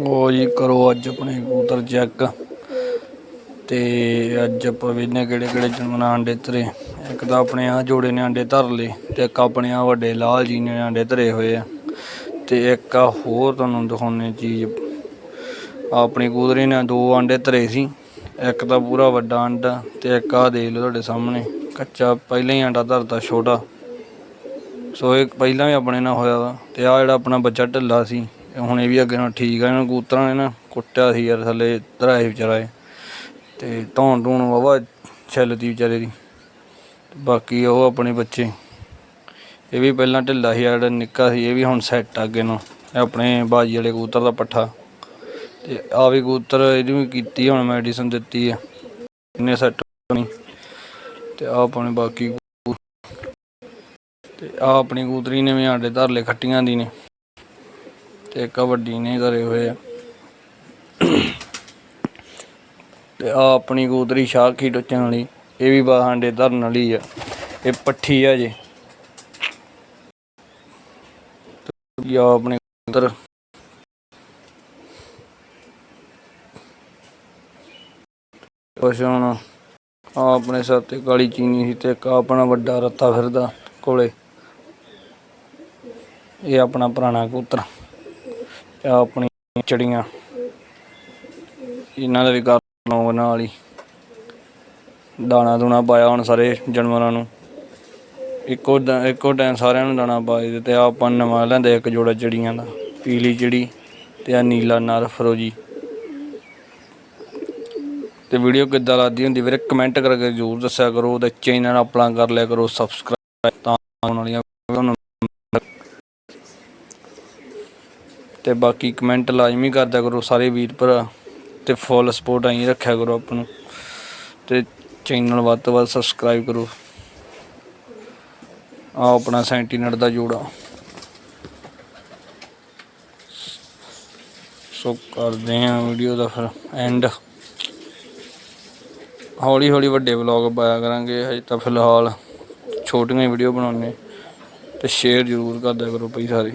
ਉਹ ਜੀ, ਕਰੋ ਅੱਜ ਆਪਣੇ ਕਬੂਤਰ ਚੈੱਕ ਤੇ ਅੱਜ ਆਪਾਂ ਵੇਖਨੇ ਕਿਹੜੇ ਕਿਹੜੇ ਜਨਮਨਾ ਅੰਡੇ ਧਰੇ। ਇੱਕ ਤਾਂ ਆਪਣੇ ਆ ਜੋੜੇ ਨੇ ਅੰਡੇ ਧਰ ਲਏ ਤੇ ਇੱਕ ਆਪਣੇ ਆ ਵੱਡੇ ਲਾਲ ਜੀ ਨੇ ਅੰਡੇ ਧਰੇ ਹੋਏ ਆ। ਤੇ ਇੱਕ ਆ ਹੋਰ ਤੁਹਾਨੂੰ ਦਿਖਾਉਣੇ ਚੀਜ਼। ਆਪਣੀ ਕਬੂਤਰੀ ਨੇ ਦੋ ਅੰਡੇ ਧਰੇ ਸੀ। ਇੱਕ ਤਾਂ ਪੂਰਾ ਵੱਡਾ ਅੰਡਾ ਤੇ ਇੱਕ ਆ ਦੇਖ ਲਓ ਤੁਹਾਡੇ ਸਾਹਮਣੇ। ਕੱਚਾ ਪਹਿਲਾਂ ਹੀ ਅੰਡਾ ਧਰਤਾ ਛੋਟਾ। ਸੋ ਇਹ ਪਹਿਲਾਂ ਵੀ ਆਪਣੇ ਨਾਲ ਹੋਇਆ ਵਾ। ਤੇ ਆ ਜਿਹੜਾ ਆਪਣਾ ਬੱਚਾ ਢਿੱਲਾ ਸੀ। ਹੁਣ ਇਹ ਵੀ ਅੱਗੇ ਨਾਲ ਠੀਕ ਆ, ਇਹਨਾਂ ਕਬੂਤਰਾਂ ਨੇ ਨਾ ਕੁੱਟਿਆ ਸੀ ਯਾਰ ਥੱਲੇ ਧਰਾਏ ਵਿਚਾਰਾ ਇਹ। ਤੇ ਧੌਣ ਧੂਣ ਵਾਵਾ ਛਿੱਲਦੀ ਵਿਚਾਰੇ ਦੀ। ਬਾਕੀ ਉਹ ਆਪਣੇ ਬੱਚੇ। ਇਹ ਵੀ ਪਹਿਲਾਂ ਢਿੱਲਾ ਸੀ, ਜਿਹੜਾ ਨਿੱਕਾ ਸੀ, ਇਹ ਵੀ ਹੁਣ ਸੈੱਟ ਆ ਅੱਗੇ ਨੂੰ। ਆਪਣੇ ਬਾਜੀ ਵਾਲੇ ਕਬੂਤਰ ਦਾ ਪੱਠਾ। ਤੇ ਆ ਵੀ ਕਬੂਤਰ ਇਹਦੀ ਵੀ ਕੀਤੀ, ਹੁਣ ਮੈਡੀਸਨ ਦਿੱਤੀ ਆ। ਇਹਨੇ ਸੈੱਟ ਨਹੀਂ ਤੇ ਆ ਆਪਣੇ ਬਾਕੀ ਕਬੂ- ਤੇ ਆ ਆਪਣੀ ਕਬੂਤਰੀ ਨੇ ਵੀ ਆਂਡੇ ਧਰ ਲਏ ਖੱਟੀਆਂ ਦੀ ਨੇ। ਤੇ ਕਬੱਡੀ ਨੇ ਧਰੇ ਹੋਏ ਆ। ਤੇ ਆ ਆਪਣੀ ਕਬੂਤਰੀ ਸ਼ਾਖੀ ਟੁੱਚਣ ਵਾਲੀ, ਇਹ ਵੀ ਬਾ ਧਰਨ ਵਾਲੀ ਆ। ਇਹ ਪੱਠੀ ਆ ਜੇ। ਆ ਆਪਣੇ ਕਬੂਤਰ। ਕੁਛ ਹੁਣ ਆ ਆਪਣੇ ਸਿਰ ਤੇ ਕਾਲੀ ਚੀਨੀ ਸੀ ਤੇ ਇੱਕ ਆਪਣਾ ਵੱਡਾ ਰੱਤਾ ਫਿਰਦਾ ਕੋਲੇ। ਇਹ ਆਪਣਾ ਪੁਰਾਣਾ ਕਬੂਤਰ। ਆਪਣੀ ਚੜੀਆਂ। ਇਹਨਾਂ ਦਾ ਵੀ ਕਰ ਲਓ ਨਾਲ ਹੀ ਦਾਣਾ ਦੂਣਾ ਪਾਇਆ ਹੁਣ ਸਾਰੇ ਜਾਨਵਰਾਂ ਨੂੰ। ਇੱਕੋ ਇੱਕੋ ਟਾਈਮ ਸਾਰਿਆਂ ਨੂੰ ਦਾਣਾ ਪਾ ਦਿੱਤੇ ਤੇ ਆਪਾਂ ਨਵਾਂ ਲੈਂਦੇ ਇੱਕ ਜੋੜਾ ਚਿੜੀਆਂ ਦਾ। ਪੀਲੀ ਚਿੜੀ ਤੇ ਆ ਨੀਲਾ ਨਰ ਫਰੋਜੀ। ਤੇ ਵੀਡੀਓ ਕਿੱਦਾਂ ਲੱਗਦੀ ਹੁੰਦੀ ਵੀਰੇ ਕਮੈਂਟ ਕਰਕੇ ਜ਼ਰੂਰ ਦੱਸਿਆ ਕਰੋ ਤੇ ਚੈਨਲ ਆਪਣਾ ਕਰ ਲਿਆ ਕਰੋ ਸਬਸਕ੍ਰਾਈਬ ਤਾਂ ਆਉਣ ਵਾਲੀਆਂ ਵੀਡੀਓ ਨੂੰ ਤੇ ਬਾਕੀ ਕਮੈਂਟ ਲਾਜ਼ਮੀ ਕਰਦਿਆ ਕਰੋ ਸਾਰੇ ਵੀਰ ਭਰਾ ਤੇ ਫੁੱਲ ਸਪੋਰਟ ਆਈ ਰੱਖਿਆ ਕਰੋ ਆਪ ਨੂੰ। ਤੇ ਚੈਨਲ ਵੱਧ ਤੋਂ ਵੱਧ ਸਬਸਕ੍ਰਾਈਬ ਕਰੋ। ਆ ਆਪਣਾ ਸੈਂਟੀਨਟ ਦਾ ਜੋੜਾ। ਸੋ ਕਰਦੇ ਆ ਵੀਡੀਓ ਦਾ ਫਿਰ ਐਂਡ ਹੌਲੀ ਹੌਲੀ ਵੱਡੇ ਵਲੌਗ ਪਾਇਆ ਕਰਾਂਗੇ, ਹਜੇ ਤਾਂ ਫਿਲਹਾਲ ਛੋਟੀਆਂ ਹੀ ਵੀਡੀਓ ਬਣਾਉਣੇ ਤੇ ਸ਼ੇਅਰ ਜ਼ਰੂਰ ਕਰਦਿਆ ਕਰੋ ਭਈ ਸਾਰੇ।